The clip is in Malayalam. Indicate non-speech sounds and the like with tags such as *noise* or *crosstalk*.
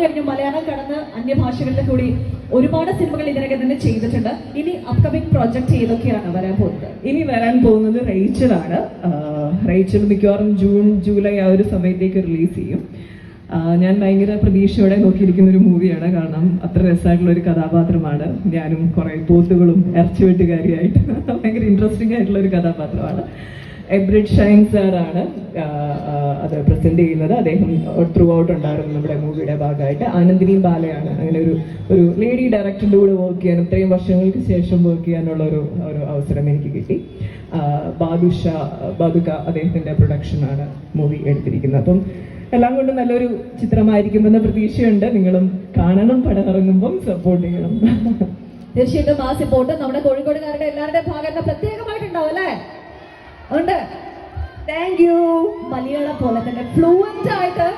പറഞ്ഞു കഴിഞ്ഞു മലയാളം കടന്ന് അന്യഭാഷകളിൽ കൂടി ഒരുപാട് സിനിമകൾ ഇതിനകം തന്നെ ചെയ്തിട്ടുണ്ട്. ഇനി അപ്കമിങ് പ്രോജക്റ്റ് ഏതൊക്കെയാണ് വരാൻ പോകുന്നത്? ഇനി വരാൻ പോകുന്നത് റേച്ചലാണ്. റേച്ചൽ മിക്കവാറും ജൂൺ ജൂലൈ ആ ഒരു സമയത്തേക്ക് റിലീസ് ചെയ്യും. ഞാൻ ഭയങ്കര പ്രതീക്ഷയോടെ നോക്കിയിരിക്കുന്ന ഒരു മൂവിയാണ് കാരണം അത്ര രസമായിട്ടുള്ള ഒരു കഥാപാത്രമാണ്. ഞാനും കുറേ പോത്തുകളും ഇറച്ചിവെട്ടുകാരിയായിട്ട് *laughs* ഭയങ്കര ഇൻട്രസ്റ്റിംഗ് ആയിട്ടുള്ള ഒരു കഥാപാത്രമാണ്. എബ്രിഡ് ഷൈൻ സാറാണ് അത് പ്രസന്റ് ചെയ്യുന്നത്. അദ്ദേഹം ത്രൂ ഔട്ട് ഉണ്ടായിരുന്നു നമ്മുടെ മൂവിയുടെ ഭാഗമായിട്ട്. ആനന്ദിനി ബാലയാണ്. അങ്ങനെ ഒരു ഒരു ലേഡി ഡയറക്ടറിന്റെ കൂടെ വർക്ക് ചെയ്യാനും ഇത്രയും വർഷങ്ങൾക്ക് ശേഷം വർക്ക് ചെയ്യാനുള്ള ഒരു ഒരു അവസരം എനിക്ക് കിട്ടി. ബാദുഷ ബാദുക അദ്ദേഹത്തിന്റെ പ്രൊഡക്ഷനാണ് മൂവി എടുത്തിരിക്കുന്നത്. അപ്പം എല്ലാം കൊണ്ടും നല്ലൊരു ചിത്രമായിരിക്കുമെന്ന പ്രതീക്ഷയുണ്ട്. നിങ്ങളും കാണണം പടം ഇറങ്ങുമ്പം സപ്പോർട്ട് ചെയ്യണം. തീർച്ചയായിട്ടും ആ സപ്പോർട്ട് നമ്മുടെ കോഴിക്കോടുകാരുടെ എല്ലാവരുടെ ഭാഗത്ത് പ്രത്യേകമായിട്ടുണ്ടാവും അല്ലേ? ഉണ്ട്. താങ്ക് യു മലയാള പോലെ തന്നെ ഫ്ലുവന്റ് ആയിട്ട്